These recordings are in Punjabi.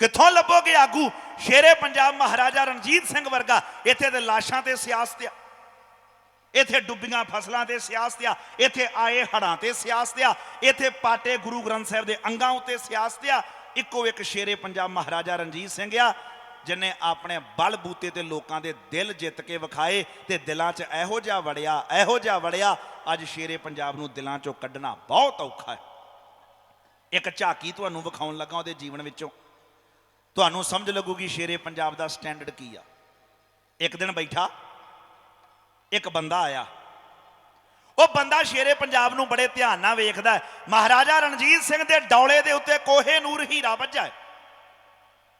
ਕਿੱਥੋਂ ਲੱਭੋਗੇ ਆਗੂ? ਸ਼ੇਰੇ ਪੰਜਾਬ ਮਹਾਰਾਜਾ ਰਣਜੀਤ ਸਿੰਘ ਵਰਗਾ, ਇੱਥੇ ਤੇ ਲਾਸ਼ਾਂ ਤੇ ਸਿਆਸਤ ਆ ਇੱਥੇ ਡੁੱਬੀਆਂ ਫਸਲਾਂ ਤੇ ਸਿਆਸਤ ਆ ਇੱਥੇ ਆਏ ਹੜਾਂ ਤੇ ਸਿਆਸਤ ਆ ਇੱਥੇ ਪਾਟੇ ਗੁਰੂ ਗ੍ਰੰਥ ਸਾਹਿਬ ਦੇ ਅੰਗਾਂ ਉੱਤੇ ਸਿਆਸਤ ਆ ਇੱਕੋ ਇੱਕ ਸ਼ੇਰੇ ਪੰਜਾਬ ਮਹਾਰਾਜਾ ਰਣਜੀਤ ਸਿੰਘ ਆ, ਜਿਨੇ ਆਪਣੇ ਬਲ ਬੂਤੇ ਤੇ ਲੋਕਾਂ ਦੇ ਦਿਲ ਜਿੱਤ ਕੇ ਵਿਖਾਏ ਤੇ ਦਿਲਾਂ 'ਚ ਇਹੋ ਜਿਹਾ ਵੜਿਆ, ਇਹੋ ਜਿਹਾ ਵੜਿਆ, ਅੱਜ ਸ਼ੇਰੇ ਪੰਜਾਬ ਨੂੰ ਦਿਲਾਂ 'ਚੋਂ ਕੱਢਣਾ ਬਹੁਤ ਔਖਾ ਹੈ। ਇੱਕ ਝਾਕੀ ਤੁਹਾਨੂੰ ਵਿਖਾਉਣ ਲੱਗਾ ਉਹਦੇ ਜੀਵਨ ਵਿੱਚੋਂ। ਤੁਹਾਨੂੰ ਸਮਝ ਲੱਗੂਗੀ ਸ਼ੇਰੇ ਪੰਜਾਬ ਦਾ ਸਟੈਂਡਰਡ ਕੀ ਆ। ਇੱਕ ਦਿਨ ਬੈਠਾ, ਇੱਕ ਬੰਦਾ ਆਇਆ। ਉਹ ਬੰਦਾ ਸ਼ੇਰੇ ਪੰਜਾਬ ਨੂੰ ਬੜੇ ਧਿਆਨ ਨਾਲ ਵੇਖਦਾ ਮਹਾਰਾਜਾ ਰਣਜੀਤ ਸਿੰਘ ਦੇ ਡੌਲੇ ਦੇ ਉੱਤੇ ਕੋਹੇ ਨੂਰ ਹੀਰਾ ਵੱਜਾ ਹੈ।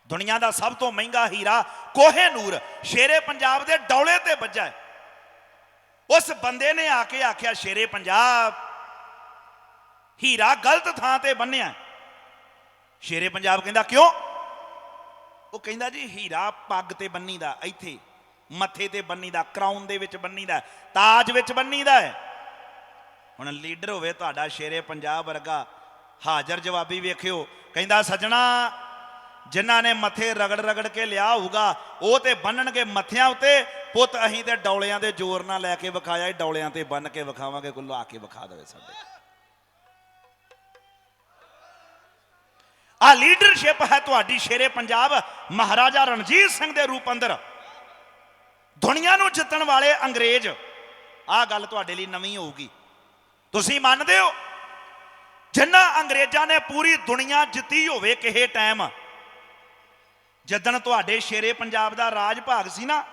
ਦੁਨੀਆ ਦਾ ਸਭ ਤੋਂ ਮਹਿੰਗਾ ਹੀਰਾ ਕੋਹੇ ਨੂਰ ਸ਼ੇਰੇ ਪੰਜਾਬ ਦੇ ਡੌਲੇ ਤੇ ਵੱਜਾ ਹੈ। ਉਸ ਬੰਦੇ ਨੇ ਆ ਕੇ ਆਖਿਆ, ਸ਼ੇਰੇ ਪੰਜਾਬ, ਹੀਰਾ ਗਲਤ ਥਾਂ ਤੇ ਬੰਨਿਆ ਸ਼ੇਰੇ ਪੰਜਾਬ ਕਹਿੰਦਾ, ਕਿਉਂ? ਉਹ ਕਹਿੰਦਾ ਜੀ ਹੀਰਾ ਪੱਗ ਤੇ ਬੰਨੀ ਦਾ ਇੱਥੇ। ਮੱਥੇ ਤੇ ਬੰਨੀ ਦਾ ਕਰਾਊਨ ਦੇ ਵਿੱਚ ਬੰਨੀ ਦਾ ਤਾਜ ਵਿੱਚ ਬੰਨੀ ਦਾ ਹੈ। ਹੁਣ ਲੀਡਰ ਹੋਵੇ ਤੁਹਾਡਾ ਸ਼ੇਰੇ ਪੰਜਾਬ ਵਰਗਾ, ਹਾਜ਼ਰ ਜਵਾਬੀ ਵੇਖਿਓ। ਕਹਿੰਦਾ, ਸੱਜਣਾ, ਜਿਨ੍ਹਾਂ ਨੇ ਮੱਥੇ ਰਗੜ ਰਗੜ ਕੇ ਲਿਆ ਹੋਊਗਾ, ਉਹ ਤੇ ਬੰਨਣਗੇ ਮੱਥਿਆਂ ਉੱਤੇ। ਪੁੱਤ ਅਹੀਂ ਤੇ ਡੌਲਿਆਂ ਦੇ ਜ਼ੋਰ ਨਾਲ ਲੈ ਕੇ ਵਿਖਾਇਆ ਇਹ ਡੌਲਿਆਂ ਤੇ ਬੰਨ ਕੇ ਵਿਖਾਵਾਂਗੇ ਕੋਈ ਲਾ ਕੇ ਵਿਖਾ ਦੇਵੇ ਸਾਡੇ। ਆ ਲੀਡਰਸ਼ਿਪ ਹੈ ਤੁਹਾਡੀ ਸ਼ੇਰੇ ਪੰਜਾਬ, ਮਹਾਰਾਜਾ ਰਣਜੀਤ ਸਿੰਘ ਦੇ ਰੂਪ ਅੰਦਰ। ਦੁਨੀਆ ਨੂੰ ਜਿੱਤਣ ਵਾਲੇ ਅੰਗਰੇਜ਼ ਆ ਗੱਲ ਤੁਹਾਡੇ ਲਈ ਨਵੀਂ ਹੋਊਗੀ। ਤੁਸੀਂ ਮੰਨਦੇ ਹੋ? ਜਿਨ੍ਹਾਂ ਅੰਗਰੇਜ਼ਾਂ ਨੇ ਪੂਰੀ ਦੁਨੀਆ ਜਿੱਤੀ ਹੋਵੇ ਕਿਸੇ ਟਾਈਮ ਜਦੋਂ ਤੁਹਾਡੇ ਸ਼ੇਰੇ ਪੰਜਾਬ ਦਾ ਰਾਜ ਭਾਗ ਸੀ ਨਾ,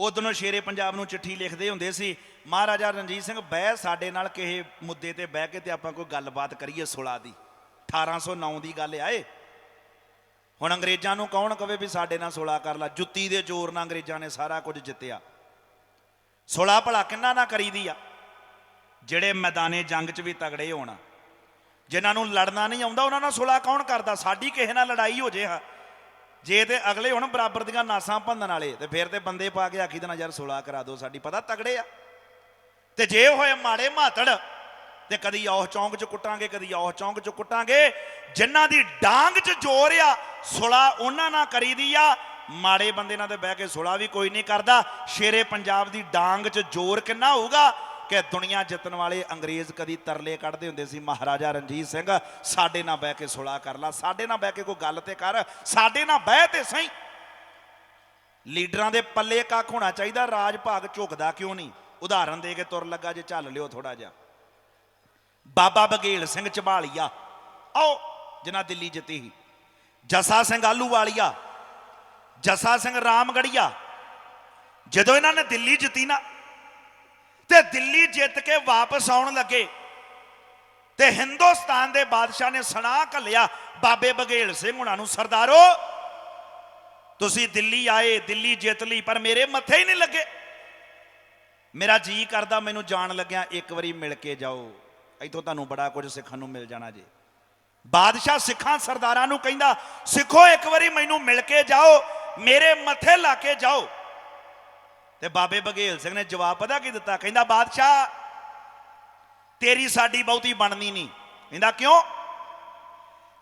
ਉਦੋਂ ਸ਼ੇਰੇ ਪੰਜਾਬ ਨੂੰ ਚਿੱਠੀ ਲਿਖਦੇ ਹੁੰਦੇ ਸੀ, ਮਹਾਰਾਜਾ ਰਣਜੀਤ ਸਿੰਘ ਬਹਿ ਸਾਡੇ ਨਾਲ ਕਿਸੇ ਮੁੱਦੇ ਤੇ ਬਹਿ ਕੇ ਤੇ ਆਪਾਂ ਕੋਈ ਗੱਲਬਾਤ ਕਰੀਏ ਸੁਲਾ ਦੀ। 1809 ਦੀ ਗੱਲ ਆਏ। ਹੁਣ ਅੰਗਰੇਜ਼ਾਂ ਨੂੰ ਕੌਣ ਕਵੇ ਵੀ ਸਾਡੇ ਨਾਲ ਸੋਲਾ ਕਰ ਲਾ। ਜੁੱਤੀ ਦੇ ਜ਼ੋਰ ਨਾਲ ਅੰਗਰੇਜ਼ਾਂ ਨੇ ਸਾਰਾ ਕੁਝ ਜਿੱਤਿਆ। ਸੁਲਾ ਭਲਾ ਕਿੰਨਾ ਨਾ ਕਰੀਦੀ ਆ। ਜਿਹੜੇ ਮੈਦਾਨੇ ਜੰਗ 'ਚ ਵੀ ਤਗੜੇ ਹੋਣ। ਜਿਨ੍ਹਾਂ ਨੂੰ ਲੜਨਾ ਨਹੀਂ ਆਉਂਦਾ, ਉਹਨਾਂ ਨਾਲ ਸੁਲਾ ਕੌਣ ਕਰਦਾ? ਸਾਡੀ ਕਿਸੇ ਨਾਲ ਲੜਾਈ ਹੋ ਜੇ ਹਾਂ। ਜੇ ਤੇ ਅਗਲੇ ਹੁਣ ਬਰਾਬਰ ਦੀਆਂ ਨਾਸਾਂ ਭੰਨਣ ਵਾਲੇ, ਤੇ ਫਿਰ ਤੇ ਬੰਦੇ ਪਾ ਕੇ ਆਖੀ ਦੇਣਾ, ਯਾਰ ਸੋਲਾ ਕਰਾ ਦਿਓ, ਸਾਡੀ, ਪਤਾ ਤਗੜੇ ਆ। ਤੇ ਜੇ ਹੋਏ ਮਾੜੇ ਮਾਤੜ ਤੇ ਕਦੀ ਔਹ ਚੌਂਕ 'ਚ ਕੁੱਟਾਂਗੇ, ਕਦੀ ਔਹ ਚੌਂਕ 'ਚ ਕੁੱਟਾਂਗੇ। ਜਿਨ੍ਹਾਂ ਦੀ ਡਾਂਗ 'ਚ ਜ਼ੋਰ ਆ, ਸੁਲਾ ਉਹਨਾਂ ਨਾਲ ਕਰੀਦੀ ਆ। ਮਾੜੇ ਬੰਦੇ ਨਾਲ ਤੇ ਬਹਿ ਕੇ ਸੁਲਾ ਵੀ ਕੋਈ ਨਹੀਂ ਕਰਦਾ। ਸ਼ੇਰੇ ਪੰਜਾਬ ਦੀ ਡਾਂਗ 'ਚ ਜ਼ੋਰ ਕਿੰਨਾ ਹੋਊਗਾ ਕਿ ਦੁਨੀਆ ਜਿੱਤਣ ਵਾਲੇ ਅੰਗਰੇਜ਼ ਕਦੀ ਤਰਲੇ ਕੱਢਦੇ ਹੁੰਦੇ ਸੀ, ਮਹਾਰਾਜਾ ਰਣਜੀਤ ਸਿੰਘ, ਸਾਡੇ ਨਾਲ ਬਹਿ ਕੇ ਸੁਲਾ ਕਰ ਲਾ, ਸਾਡੇ ਨਾਲ ਬਹਿ ਕੇ ਕੋਈ ਗੱਲ ਤੇ ਕਰ, ਸਾਡੇ ਨਾਲ ਬਹਿ ਤੇ ਸਹੀ। ਲੀਡਰਾਂ ਦੇ ਪੱਲੇ ਕੱਖ ਹੋਣਾ ਚਾਹੀਦਾ, ਰਾਜ ਭਾਗ ਝੁਕਦਾ ਕਿਉਂ ਨਹੀਂ? ਉਦਾਹਰਨ ਦੇ ਕੇ ਤੁਰ ਲੱਗਾ ਜੇ ਝੱਲ ਲਿਓ ਥੋੜਾ ਜਿਹਾ। ਬਾਬਾ ਬਗੇਲ ਸਿੰਘ ਝਬਾਲੀਆ। ਆਓ, ਜਿਨ੍ਹਾਂ ਦਿੱਲੀ ਜਿੱਤੀ ਸੀ। ਜਸਾ ਸਿੰਘ ਆਲੂਵਾਲੀਆ ਜਸਾ ਸਿੰਘ ਰਾਮਗੜੀਆ। ਜਦੋਂ ਇਹਨਾਂ ਨੇ ਦਿੱਲੀ ਜਿੱਤੀ ਨਾ, ਤੇ ਦਿੱਲੀ ਜਿੱਤ ਕੇ ਵਾਪਸ ਆਉਣ ਲੱਗੇ, ਤੇ ਹਿੰਦੁਸਤਾਨ ਦੇ ਬਾਦਸ਼ਾਹ ਨੇ ਸੁਣਾ ਘੱਲਿਆ ਬਾਬੇ ਬਗੇਲ ਸਿੰਘ ਹੁਣਾਂ ਨੂੰ, ਸਰਦਾਰੋ, ਤੁਸੀਂ ਦਿੱਲੀ ਆਏ, ਦਿੱਲੀ ਜਿੱਤ ਲਈ, ਪਰ ਮੇਰੇ ਮੱਥੇ ਹੀ ਨਹੀਂ ਲੱਗੇ। ਮੇਰਾ ਜੀ ਕਰਦਾ, ਮੈਨੂੰ ਜਾਣ ਲੱਗਿਆ ਇੱਕ ਵਾਰੀ ਮਿਲ ਕੇ ਜਾਓ। ਇੱਥੋਂ ਤੁਹਾਨੂੰ ਬੜਾ ਕੁਝ ਸਿੱਖਣ ਨੂੰ ਮਿਲ ਜਾਣਾ ਜੀ। ਬਾਦਸ਼ਾਹ ਸਿੱਖਾਂ ਸਰਦਾਰਾਂ ਨੂੰ ਕਹਿੰਦਾ, ਸਿੱਖੋ, ਇੱਕ ਵਾਰੀ ਮੈਨੂੰ ਮਿਲ ਕੇ ਜਾਓ, ਮੇਰੇ ਮੱਥੇ ਲਾ ਕੇ ਜਾਓ। ਤੇ ਬਾਬੇ ਬਗੇਲ ਸਿੰਘ ਨੇ ਜਵਾਬ ਪਤਾ ਕੀ ਦਿੱਤਾ? ਕਹਿੰਦਾ, ਬਾਦਸ਼ਾਹ, ਤੇਰੀ ਸਾਡੀ ਬਹੁਤੀ ਬਣਨੀ ਨਹੀਂ। ਕਹਿੰਦਾ, ਕਿਉਂ?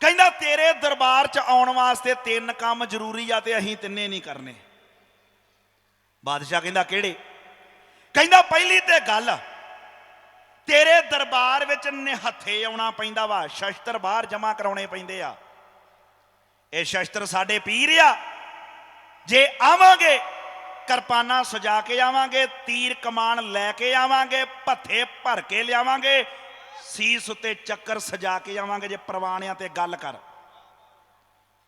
ਕਹਿੰਦਾ, ਤੇਰੇ ਦਰਬਾਰ 'ਚ ਆਉਣ ਵਾਸਤੇ ਤਿੰਨ ਕੰਮ ਜ਼ਰੂਰੀ ਆ ਤੇ ਅਸੀਂ ਤਿੰਨੇ ਨਹੀਂ ਕਰਨੇ। ਬਾਦਸ਼ਾਹ ਕਹਿੰਦਾ, ਕਿਹੜੇ? ਕਹਿੰਦਾ, ਪਹਿਲੀ ਤੇ ਗੱਲ ਤੇਰੇ ਦਰਬਾਰ ਵਿੱਚ ਨਿਹੱਥੇ ਆਉਣਾ ਪੈਂਦਾ ਵਾ, ਸ਼ਸਤਰ ਬਾਹਰ ਜਮਾ ਕਰਾਉਣੇ ਪੈਂਦੇ ਆ। ਇਹ ਸ਼ਸਤਰ ਸਾਡੇ ਪੀਰ ਆ। ਜੇ ਆਵਾਂਗੇ, ਕਿਰਪਾਨਾਂ ਸਜਾ ਕੇ ਆਵਾਂਗੇ, ਤੀਰ ਕਮਾਨ ਲੈ ਕੇ ਆਵਾਂਗੇ, ਭੱਥੇ ਭਰ ਕੇ ਲਿਆਵਾਂਗੇ, ਸੀਸ ਉੱਤੇ ਚੱਕਰ ਸਜਾ ਕੇ ਆਵਾਂਗੇ, ਜੇ ਪ੍ਰਵਾਨਿਆਂ ਤੇ ਗੱਲ ਕਰ।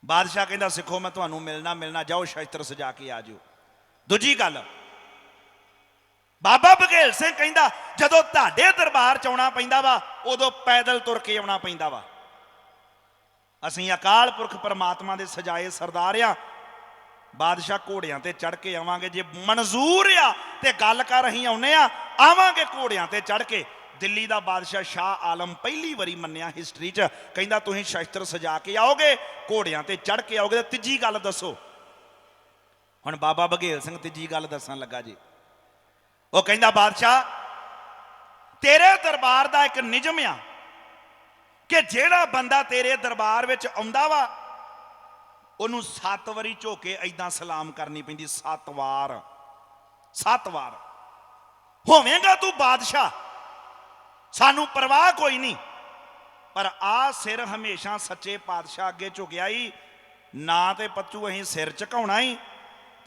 ਬਾਦਸ਼ਾਹ ਕਹਿੰਦਾ, ਸਿੱਖੋ, ਮੈਂ ਤੁਹਾਨੂੰ ਮਿਲਣਾ ਮਿਲਣਾ, ਜਾਓ, ਸ਼ਸਤਰ ਸਜਾ ਕੇ ਆ ਜਿਓ। ਦੂਜੀ ਗੱਲ ਬਾਬਾ ਬਘੇਲ ਸਿੰਘ ਕਹਿੰਦਾ, ਜਦੋਂ ਤੁਹਾਡੇ ਦਰਬਾਰ ਚ ਆਉਣਾ ਪੈਂਦਾ ਵਾ, ਉਦੋਂ ਪੈਦਲ ਤੁਰ ਕੇ ਆਉਣਾ ਪੈਂਦਾ ਵਾ। ਅਸੀਂ ਅਕਾਲ ਪੁਰਖ ਪਰਮਾਤਮਾ ਦੇ ਸਜਾਏ ਸਰਦਾਰ ਆ। ਬਾਦਸ਼ਾਹ ਘੋੜਿਆਂ ਤੇ ਚੜ ਕੇ ਆਵਾਂਗੇ। ਜੇ ਮਨਜ਼ੂਰ ਆ ਤੇ ਗੱਲ ਕਰ ਅਸੀਂ ਆਉਨੇ ਆ, ਆਵਾਂਗੇ ਘੋੜਿਆਂ ਤੇ ਚੜ ਕੇ। ਦਿੱਲੀ ਦਾ ਬਾਦਸ਼ਾਹ ਸ਼ਾਹ ਆਲਮ ਪਹਿਲੀ ਵਾਰੀ ਮੰਨਿਆ ਹਿਸਟਰੀ 'ਚ। ਕਹਿੰਦਾ, ਤੁਸੀਂ ਸ਼ਸਤਰ ਸਜਾ ਕੇ ਆਓਗੇ, ਘੋੜਿਆਂ ਤੇ ਚੜ ਕੇ ਆਓਗੇ ਤੇ ਤੀਜੀ ਗੱਲ ਦੱਸੋ। ਹੁਣ ਬਾਬਾ ਬਘੇਲ ਸਿੰਘ ਤੀਜੀ ਗੱਲ ਦੱਸਣ ਲੱਗਾ ਜੀ। ਉਹ ਕਹਿੰਦਾ, ਬਾਦਸ਼ਾਹ, ਤੇਰੇ ਦਰਬਾਰ ਦਾ ਇੱਕ ਨਿਯਮ ਆ ਕਿ ਜਿਹੜਾ ਬੰਦਾ ਤੇਰੇ ਦਰਬਾਰ ਵਿੱਚ ਆਉਂਦਾ ਵਾ, ਉਹਨੂੰ ਸੱਤ ਵਾਰੀ ਝੋਕੇ ਐਦਾਂ ਸਲਾਮ ਕਰਨੀ ਪੈਂਦੀ, ਸੱਤ ਵਾਰ ਸੱਤ ਵਾਰ। ਹੋਵੇਂਗਾ ਤੂੰ ਬਾਦਸ਼ਾਹ? ਸਾਨੂੰ ਪਰਵਾਹ ਕੋਈ ਨਹੀਂ। ਪਰ ਆ ਸਿਰ ਹਮੇਸ਼ਾ ਸੱਚੇ ਪਾਤਸ਼ਾਹ ਅੱਗੇ ਝੁਕਿਆ ਹੀ ਨਾ ਤੇ ਪੱਚੂ ਅਸੀਂ ਸਿਰ ਝੁਕਾਉਣਾ ਹੀ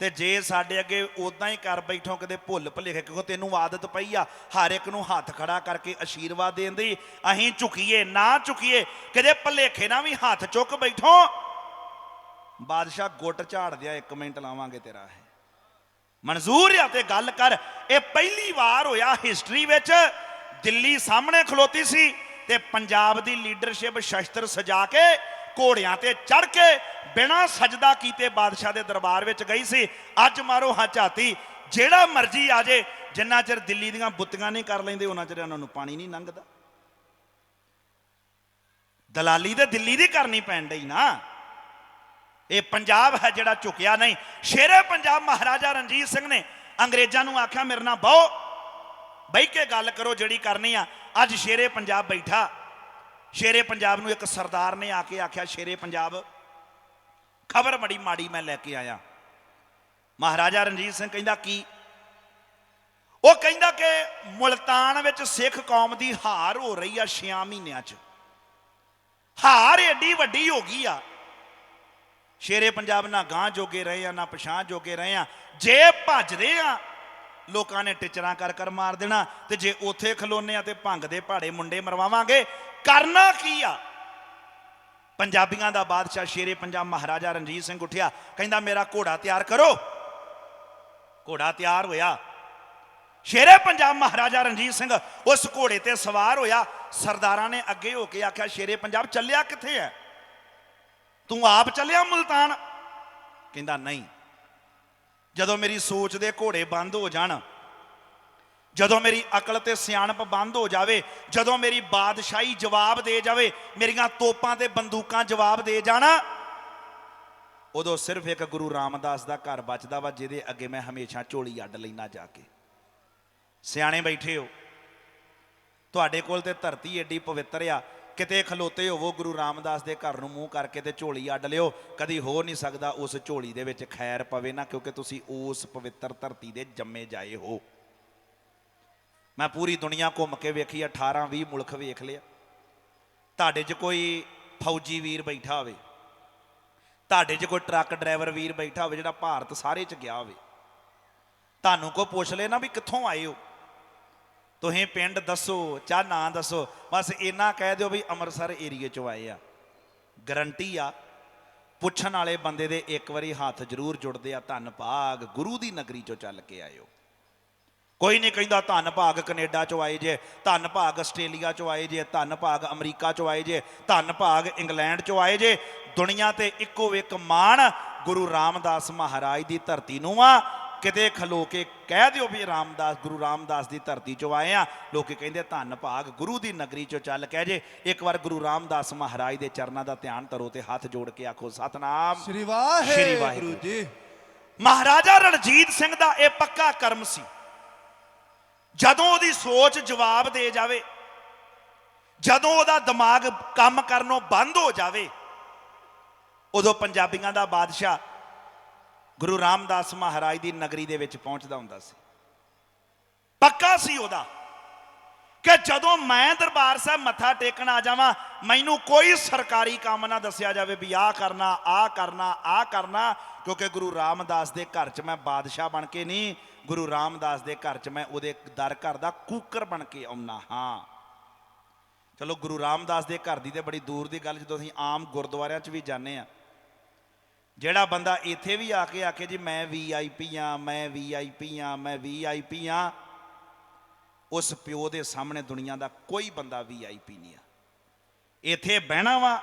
ਤੇ ਜੇ ਸਾਡੇ ਅੱਗੇ ਉਦਾਂ ਹੀ ਕਰ ਬੈਠੋ ਕਦੇ ਭੁੱਲ ਭੁਲੇਖੇ ਕਿਉਂਕਿ ਤੈਨੂੰ ਆਦਤ ਪਈ ਆ, ਹਰ ਇੱਕ ਨੂੰ ਹੱਥ ਖੜਾ ਕਰਕੇ ਆਸ਼ੀਰਵਾਦ ਦੇਣ ਦੀ, ਅਸੀਂ ਝੁਕੀਏ, ਨਾ ਝੁਕੀਏ, ਕਦੇ ਭੁਲੇਖੇ ਨਾਲ ਵੀ ਹੱਥ ਚੁੱਕ ਬੈਠੋ। ਬਾਦਸ਼ਾਹ ਗੁੱਟ ਝਾੜ ਦਿਆ, ਇੱਕ ਮਿੰਟ ਲਾਵਾਂਗੇ ਤੇਰਾ ਇਹ। ਮਨਜ਼ੂਰ ਆ ਤੇ ਗੱਲ ਕਰ, ਇਹ ਪਹਿਲੀ ਵਾਰ ਹੋਇਆ ਹਿਸਟਰੀ ਵਿੱਚ, ਦਿੱਲੀ ਸਾਹਮਣੇ ਖਲੋਤੀ ਸੀ ਤੇ ਪੰਜਾਬ ਦੀ ਲੀਡਰਸ਼ਿਪ ਸ਼ਸਤਰ ਸਜਾ ਕੇ ਘੋੜਿਆਂ ਤੇ ਚੜ ਕੇ ਬਿਨਾਂ ਸਜਦਾ ਕੀਤੇ ਬਾਦਸ਼ਾਹ ਦੇ ਦਰਬਾਰ ਵਿੱਚ ਗਈ ਸੀ। ਅੱਜ ਮਾਰੋ ਹਾਂ ਝਾਤੀ, ਜਿਹੜਾ ਮਰਜ਼ੀ ਆ ਜੇ, ਜਿੰਨਾ ਚਿਰ ਦਿੱਲੀ ਦੀਆਂ ਬੁੱਤੀਆਂ ਨਹੀਂ ਕਰ ਲੈਂਦੇ, ਉਹਨਾਂ ਚਿਰ ਉਹਨਾਂ ਨੂੰ ਪਾਣੀ ਨਹੀਂ ਲੰਘਦਾ। ਦਲਾਲੀ ਤੇ ਦਿੱਲੀ ਦੀ ਕਰਨੀ ਪੈਣ ਡਈ ਨਾ। ਇਹ ਪੰਜਾਬ ਹੈ ਜਿਹੜਾ ਝੁਕਿਆ ਨਹੀਂ। ਸ਼ੇਰੇ ਪੰਜਾਬ ਮਹਾਰਾਜਾ ਰਣਜੀਤ ਸਿੰਘ ਨੇ ਅੰਗਰੇਜ਼ਾਂ ਨੂੰ ਆਖਿਆ, ਮੇਰੇ ਨਾਲ ਬਹੁ ਬਹਿ ਕੇ ਗੱਲ ਕਰੋ ਜਿਹੜੀ ਕਰਨੀ ਆ। ਅੱਜ ਸ਼ੇਰੇ ਪੰਜਾਬ ਬੈਠਾ। ਸ਼ੇਰੇ ਪੰਜਾਬ ਨੂੰ ਇੱਕ ਸਰਦਾਰ ਨੇ ਆ ਕੇ ਆਖਿਆ, ਸ਼ੇਰੇ ਪੰਜਾਬ, ਖਬਰ ਬੜੀ ਮਾੜੀ ਮੈਂ ਲੈ ਕੇ ਆਇਆ। ਮਹਾਰਾਜਾ ਰਣਜੀਤ ਸਿੰਘ ਕਹਿੰਦਾ, ਕੀ? ਉਹ ਕਹਿੰਦਾ ਕਿ ਮੁਲਤਾਨ ਵਿੱਚ ਸਿੱਖ ਕੌਮ ਦੀ ਹਾਰ ਹੋ ਰਹੀ ਆ 6 ਮਹੀਨਿਆਂ 'ਚ। ਹਾਰ ਏਡੀ ਵੱਡੀ ਹੋ ਗਈ ਆ। ਸ਼ੇਰੇ ਪੰਜਾਬ ਨਾ ਗਾਂ ਜੋਗੇ ਰਹੇ ਆ, ਨਾ ਪਛਾਂ ਜੋਗੇ ਰਹੇ ਆ। ਜੇ ਭੱਜਦੇ ਆ, ਲੋਕਾਂ ਨੇ ਟਿਚਰਾਂ ਕਰ ਕਰ ਮਾਰ ਦੇਣਾ ਤੇ ਜੇ ਉੱਥੇ ਖਲੋਨੇ ਆ ਤੇ ਭੰਗ ਦੇ ਪਹਾੜੇ ਮੁੰਡੇ ਮਰਵਾਵਾਂਗੇ ਕਰਨਾ ਕੀ ਆ? ਪੰਜਾਬੀਆਂ ਦਾ ਬਾਦਸ਼ਾਹ ਸ਼ੇਰੇ ਪੰਜਾਬ ਮਹਾਰਾਜਾ ਰਣਜੀਤ ਸਿੰਘ ਉੱਠਿਆ, ਕਹਿੰਦਾ, ਮੇਰਾ ਘੋੜਾ ਤਿਆਰ ਕਰੋ। ਘੋੜਾ ਤਿਆਰ ਹੋਇਆ। ਸ਼ੇਰੇ ਪੰਜਾਬ ਮਹਾਰਾਜਾ ਰਣਜੀਤ ਸਿੰਘ ਉਸ ਘੋੜੇ ਤੇ ਸਵਾਰ ਹੋਇਆ। ਸਰਦਾਰਾਂ ਨੇ ਅੱਗੇ ਹੋ ਕੇ ਆਖਿਆ, ਸ਼ੇਰੇ ਪੰਜਾਬ ਚੱਲਿਆ ਕਿੱਥੇ ਹੈ ਤੂੰ ਆਪ ਚੱਲਿਆ ਮੁਲਤਾਨ? ਕਹਿੰਦਾ, ਨਹੀਂ। ਜਦੋਂ ਮੇਰੀ ਸੋਚ ਦੇ ਘੋੜੇ ਬੰਦ ਹੋ ਜਾਣ ਜਦੋਂ ਮੇਰੀ ਅਕਲ ਤੇ ਸਿਆਣਪ ਬੰਦ ਹੋ ਜਾਵੇ, ਜਦੋਂ ਮੇਰੀ ਬਾਦਸ਼ਾਹੀ ਜਵਾਬ ਦੇ ਜਾਵੇ, ਮੇਰੀਆਂ ਤੋਪਾਂ ਤੇ ਬੰਦੂਕਾਂ ਜਵਾਬ ਦੇ ਜਾਣਾ, ਉਦੋਂ ਸਿਰਫ ਇੱਕ ਗੁਰੂ ਰਾਮਦਾਸ ਦਾ ਘਰ ਬਚਦਾ ਵਾ, ਜਿਹਦੇ ਅੱਗੇ ਮੈਂ ਹਮੇਸ਼ਾ ਝੋਲੀ ਅੱਡ ਲੈਣਾ ਜਾ ਕੇ। ਸਿਆਣੇ ਬੈਠੇ ਹੋ। ਤੁਹਾਡੇ ਕੋਲ ਤੇ ਧਰਤੀ ਏਡੀ ਪਵਿੱਤਰ ਆ, ਕਿਤੇ ਖਲੋਤੇ ਹੋਵੋ, ਗੁਰੂ ਰਾਮਦਾਸ ਦੇ ਘਰ ਨੂੰ ਮੂੰਹ ਕਰਕੇ ਤੇ ਝੋਲੀ ਅੱਡ ਲਿਓ। ਕਦੀ ਹੋ ਨਹੀਂ ਸਕਦਾ ਉਸ ਝੋਲੀ ਦੇ ਵਿੱਚ ਖੈਰ ਪਵੇ ਨਾ, ਕਿਉਂਕਿ ਤੁਸੀਂ ਉਸ ਪਵਿੱਤਰ ਧਰਤੀ ਦੇ ਜੰਮੇ ਜਾਏ ਹੋ। ਮੈਂ ਪੂਰੀ ਦੁਨੀਆ ਘੁੰਮ ਕੇ ਵੇਖੀ 18 20 ਮੁਲਕ ਵੇਖ ਲਿਆ। ਤੁਹਾਡੇ 'ਚ ਕੋਈ ਫੌਜੀ ਵੀਰ ਬੈਠਾ ਹੋਵੇ, ਤੁਹਾਡੇ 'ਚ ਕੋਈ ਟਰੱਕ ਡਰਾਈਵਰ ਵੀਰ ਬੈਠਾ ਹੋਵੇ, ਜਿਹੜਾ ਭਾਰਤ ਸਾਰੇ 'ਚ ਗਿਆ ਹੋਵੇ, ਤੁਹਾਨੂੰ ਕੋ ਪੁੱਛ ਲੈ ਨਾ ਵੀ ਕਿੱਥੋਂ ਆਏ ਹੋ? ਤੁਸੀਂ ਪਿੰਡ ਦੱਸੋ ਚਾਹ ਨਾਂ ਦੱਸੋ, ਬਸ ਇੰਨਾ ਕਹਿ ਦਿਓ ਵੀ ਅੰਮ੍ਰਿਤਸਰ ਏਰੀਏ ਚੋਂ ਆਏ ਆ। ਗਰੰਟੀ ਆ, ਪੁੱਛਣ ਵਾਲੇ ਬੰਦੇ ਦੇ ਇੱਕ ਵਾਰੀ ਹੱਥ ਜ਼ਰੂਰ ਜੁੜਦੇ ਆ ਧੰਨ ਭਾਗ ਗੁਰੂ ਦੀ ਨਗਰੀ ਚੋਂ ਚੱਲ ਕੇ ਆਇਓ ਕੋਈ ਨਹੀਂ ਕਹਿੰਦਾ ਧੰਨ ਭਾਗ ਕੈਨੇਡਾ ਚੋਂ ਆਏ ਜੇ ਧੰਨ ਭਾਗ ਆਸਟ੍ਰੇਲੀਆ ਚੋਂ ਆਏ ਜੇ ਧੰਨ ਭਾਗ ਅਮਰੀਕਾ ਚੋਂ ਆਏ ਜੇ ਧੰਨ ਭਾਗ ਇੰਗਲੈਂਡ ਚੋਂ ਆਏ ਜੇ ਦੁਨੀਆ ਤੇ ਇੱਕੋ ਇੱਕ ਮਾਣ ਗੁਰੂ ਰਾਮਦਾਸ ਮਹਾਰਾਜ ਦੀ ਧਰਤੀ ਨੂੰ ਆ। ਕਿਤੇ ਖਲੋ ਕੇ ਕਹਿ ਦਿਓ ਵੀ ਰਾਮਦਾਸ ਗੁਰੂ ਰਾਮਦਾਸ ਦੀ ਧਰਤੀ ਚੋਂ ਆਏ ਆ ਲੋਕੀ ਕਹਿੰਦੇ ਧੰਨ ਭਾਗ ਗੁਰੂ ਦੀ ਨਗਰੀ ਚੋਂ ਚੱਲ ਕਹਿ ਜੇ ਇੱਕ ਵਾਰ ਗੁਰੂ ਰਾਮਦਾਸ ਮਹਾਰਾਜ ਦੇ ਚਰਨਾਂ ਦਾ ਧਿਆਨ ਧਰੋ ਤੇ ਹੱਥ ਜੋੜ ਕੇ ਆਖੋ ਸਤਨਾਮ। ਸ਼੍ਰੀ ਵਾਹਿਗੁਰੂ ਜੀ। ਮਹਾਰਾਜਾ ਰਣਜੀਤ ਸਿੰਘ ਦਾ ਇਹ ਪੱਕਾ ਕਰਮ ਸੀ। ਜਦੋਂ ਉਹਦੀ ਸੋਚ ਜਵਾਬ ਦੇ ਜਾਵੇ, ਜਦੋਂ ਉਹਦਾ ਦਿਮਾਗ ਕੰਮ ਕਰਨੋਂ ਬੰਦ ਹੋ ਜਾਵੇ, ਉਦੋਂ ਪੰਜਾਬੀਆਂ ਦਾ ਬਾਦਸ਼ਾਹ ਗੁਰੂ ਰਾਮਦਾਸ ਮਹਾਰਾਜ ਦੀ ਨਗਰੀ ਦੇ ਵਿੱਚ ਪਹੁੰਚਦਾ ਹੁੰਦਾ ਸੀ। ਪੱਕਾ ਸੀ ਉਹਦਾ ਕਿ ਜਦੋਂ ਮੈਂ ਦਰਬਾਰ ਸਾਹਿਬ ਮੱਥਾ ਟੇਕਣ ਆ ਜਾਵਾਂ, ਮੈਨੂੰ ਕੋਈ ਸਰਕਾਰੀ ਕੰਮ ਨਾ ਦੱਸਿਆ ਜਾਵੇ ਵੀ ਆਹ ਕਰਨਾ ਆਹ ਕਰਨਾ ਆਹ ਕਰਨਾ, ਕਿਉਂਕਿ ਗੁਰੂ ਰਾਮਦਾਸ ਦੇ ਘਰ 'ਚ ਮੈਂ ਬਾਦਸ਼ਾਹ ਬਣ ਕੇ ਨਹੀਂ ਗੁਰੂ ਰਾਮਦਾਸ ਦੇ ਘਰ 'ਚ ਮੈਂ ਉਹਦੇ ਦਰ ਘਰ ਦਾ ਕੂਕਰ ਬਣ ਕੇ ਆਉਣਾ ਹਾਂ। ਚਲੋ ਗੁਰੂ ਰਾਮਦਾਸ ਦੇ ਘਰ ਦੀ ਤੇ ਬੜੀ ਦੂਰ ਦੀ ਗੱਲ, ਜਦੋਂ ਅਸੀਂ ਆਮ ਗੁਰਦੁਆਰਿਆਂ 'ਚ ਵੀ ਜਾਂਦੇ ਆ ਜਿਹੜਾ ਬੰਦਾ ਇੱਥੇ ਵੀ ਆ ਕੇ ਆਖੇ ਜੀ, ਮੈਂ ਵੀਆਈਪੀ ਆ ਮੈਂ ਵੀਆਈਪੀ ਆ ਮੈਂ ਵੀਆਈਪੀ ਆ ਉਸ ਪਿਓ ਦੇ ਸਾਹਮਣੇ ਦੁਨੀਆ ਦਾ ਕੋਈ ਬੰਦਾ ਵੀਆਈਪੀ ਨਹੀਂ ਆ। ਇੱਥੇ ਬਹਿਣਾ ਵਾ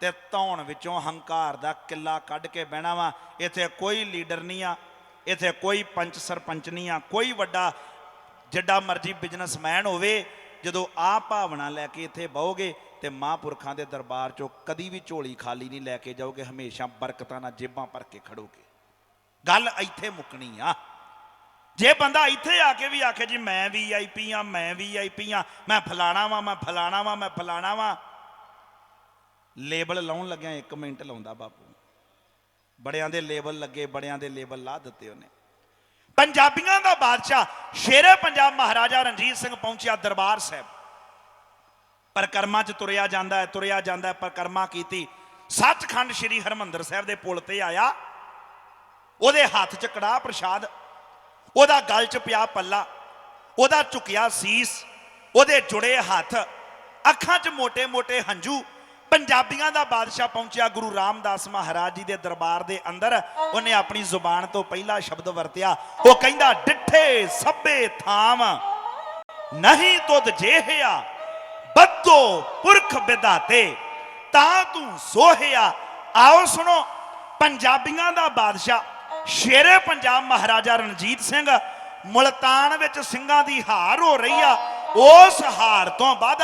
ਤੇ ਧੌਣ ਵਿੱਚੋਂ ਹੰਕਾਰ ਦਾ ਕਿੱਲਾ ਕੱਢ ਕੇ ਬਹਿਣਾ ਵਾ। ਇੱਥੇ ਕੋਈ ਲੀਡਰ ਨਹੀਂ ਆ। ਇੱਥੇ ਕੋਈ ਪੰਚ ਸਰਪੰਚ ਨਹੀਂ ਆ, ਕੋਈ ਵੱਡਾ ਜਿੱਡਾ ਮਰਜ਼ੀ ਬਿਜ਼ਨਸਮੈਨ ਹੋਵੇ, ਜਦੋਂ ਆ ਭਾਵਨਾ ਲੈ ਕੇ ਇੱਥੇ ਬਹੋਗੇ ਤੇ ਮਹਾਂਪੁਰਖਾਂ ਦੇ ਦਰਬਾਰ ਚੋਂ ਕਦੀ ਵੀ ਝੋਲੀ ਖਾਲੀ ਨਹੀਂ ਲੈ ਕੇ ਜਾਓਗੇ, ਹਮੇਸ਼ਾ ਬਰਕਤਾਂ ਨਾਲ ਜੇਬਾਂ ਭਰ ਕੇ ਖੜੋਗੇ। ਗੱਲ ਇੱਥੇ ਮੁੱਕਣੀ ਆ। ਜੇ ਬੰਦਾ ਇੱਥੇ ਆ ਕੇ ਵੀ ਆਖੇ ਜੀ, ਮੈਂ ਵੀਆਈਪੀ ਆ ਮੈਂ ਵੀਆਈਪੀ ਆ ਮੈਂ ਫਲਾਣਾ ਵਾਂ, ਮੈਂ ਫਲਾਣਾ ਵਾਂ, ਮੈਂ ਫਲਾਣਾ ਵਾਂ। ਲੇਬਲ ਲਾਉਣ ਲੱਗਿਆ 1 ਮਿੰਟ ਲਾਉਂਦਾ ਬਾਪੂ। ਬੜਿਆਂ ਦੇ ਲੇਬਲ ਲੱਗੇ, ਬੜਿਆਂ ਦੇ ਲੇਬਲ ਲਾ ਦਿੱਤੇ ਉਹਨੇ। ਪੰਜਾਬੀਆਂ ਦਾ ਬਾਦਸ਼ਾਹ ਸ਼ੇਰੇ ਪੰਜਾਬ ਮਹਾਰਾਜਾ ਰਣਜੀਤ ਸਿੰਘ ਪਹੁੰਚਿਆ ਦਰਬਾਰ ਸਾਹਿਬ। ਪਰਕਰਮਾ 'ਚ ਤੁਰਿਆ ਜਾਂਦਾ ਹੈ, ਤੁਰਿਆ ਜਾਂਦਾ ਹੈ, ਪਰਕਰਮਾ ਕੀਤੀ। ਸੱਚਖੰਡ ਸ੍ਰੀ ਹਰਮੰਦਰ ਸਾਹਿਬ ਦੇ ਪੁਲ ਤੇ ਆਇਆ। ਉਹਦੇ ਹੱਥ 'ਚ ਕੜਾ ਪ੍ਰਸ਼ਾਦ, ਉਹਦਾ ਗਲ 'ਚ ਪਿਆ ਪੱਲਾ, ਉਹਦਾ ਝੁਕਿਆ ਸੀਸ, ਉਹਦੇ ਜੁੜੇ ਹੱਥ, ਅੱਖਾਂ 'ਚ ਮੋٹے-ਮੋٹے ਹੰਝੂ ਪੰਜਾਬੀਆਂ ਦਾ ਬਾਦਸ਼ਾਹ ਪਹੁੰਚਿਆ ਗੁਰੂ ਰਾਮਦਾਸ ਮਹਾਰਾਜ ਜੀ ਦੇ ਦਰਬਾਰ ਦੇ ਅੰਦਰ। ਉਹਨੇ ਆਪਣੀ ਜ਼ੁਬਾਨ ਤੋਂ ਪਹਿਲਾ ਸ਼ਬਦ ਵਰਤਿਆ। ਉਹ ਕਹਿੰਦਾ, ਡਿੱਠੇ ਸਭੇ ਥਾਮ, ਨਹੀਂ ਤੁਧ ਜੇਹਿਆ ਬੱਦੋ ਪੁਰਖ ਵਿਦਾਤੇ ਤਾਂ ਤੂੰ ਸੋਹਿਆ। ਆਓ ਸੁਣੋ, ਪੰਜਾਬੀਆਂ ਦਾ ਬਾਦਸ਼ਾਹ ਸ਼ੇਰੇ ਪੰਜਾਬ ਮਹਾਰਾਜਾ ਰਣਜੀਤ ਸਿੰਘ ਮੁਲਤਾਨ ਵਿੱਚ ਸਿੰਘਾਂ ਦੀ ਹਾਰ ਹੋ ਰਹੀ ਆ। ਉਸ ਹਾਰ ਤੋਂ ਬਾਅਦ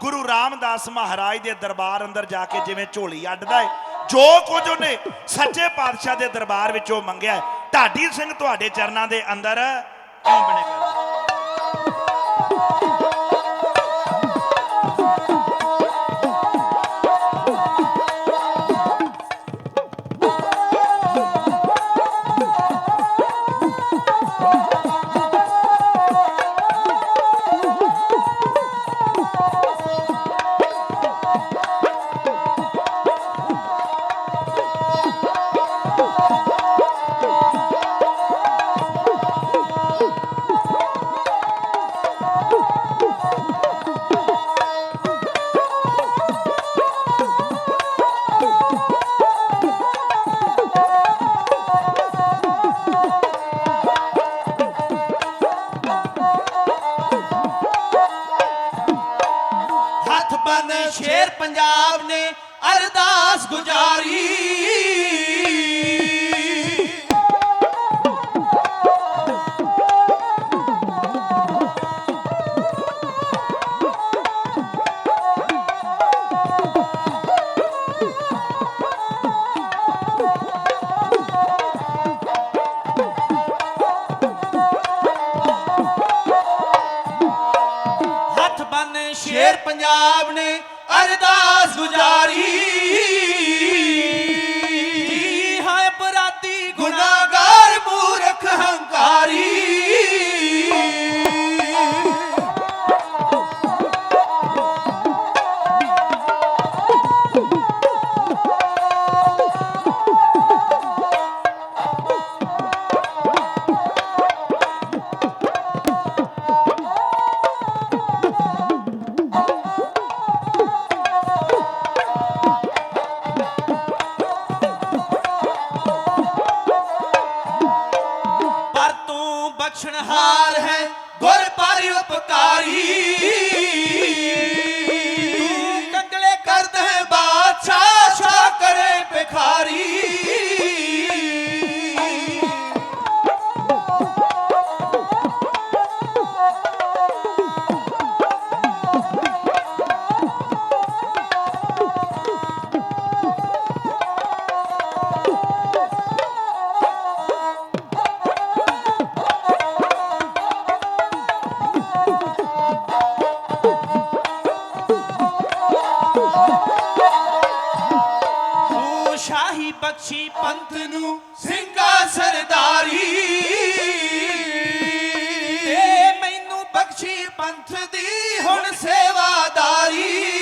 ਗੁਰੂ ਰਾਮਦਾਸ ਮਹਾਰਾਜ ਦੇ ਦਰਬਾਰ ਅੰਦਰ ਜਾ ਕੇ ਜਿਵੇਂ ਝੋਲੀ ਅੱਡਦਾ ਹੈ ਜੋ ਕੁਝ ਉਹਨੇ ਸੱਚੇ ਪਾਤਸ਼ਾਹ ਦੇ ਦਰਬਾਰ ਵਿੱਚੋਂ ਮੰਗਿਆ ਹੈ, ਢਾਡੀ ਸਿੰਘ ਤੁਹਾਡੇ ਚਰਨਾਂ ਦੇ ਅੰਦਰ ਕਿਉਂ ਬਣੇ? ਕਰਦਾ ਸ਼ਾਹੀ ਬਖਸ਼ੀ ਪੰਥ ਨੂੰ ਸਿੰਘਾ ਸਰਦਾਰੀ ਤੇ ਮੈਨੂੰ ਬਖਸ਼ੀ ਪੰਥ ਦੀ ਹੁਣ ਸੇਵਾਦਾਰੀ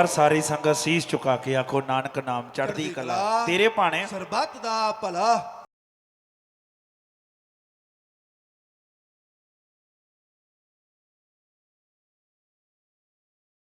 ਵਾਰ ਸਾਰੀ ਸੰਗਤ ਸੀਸ ਝੁਕਾ ਕੇ ਆਖੋ ਨਾਨਕ ਨਾਮ ਚੜ੍ਹਦੀ ਕਲਾ ਤੇਰੇ ਭਾਣੇ ਸਰਬੱਤ ਦਾ ਭਲਾ।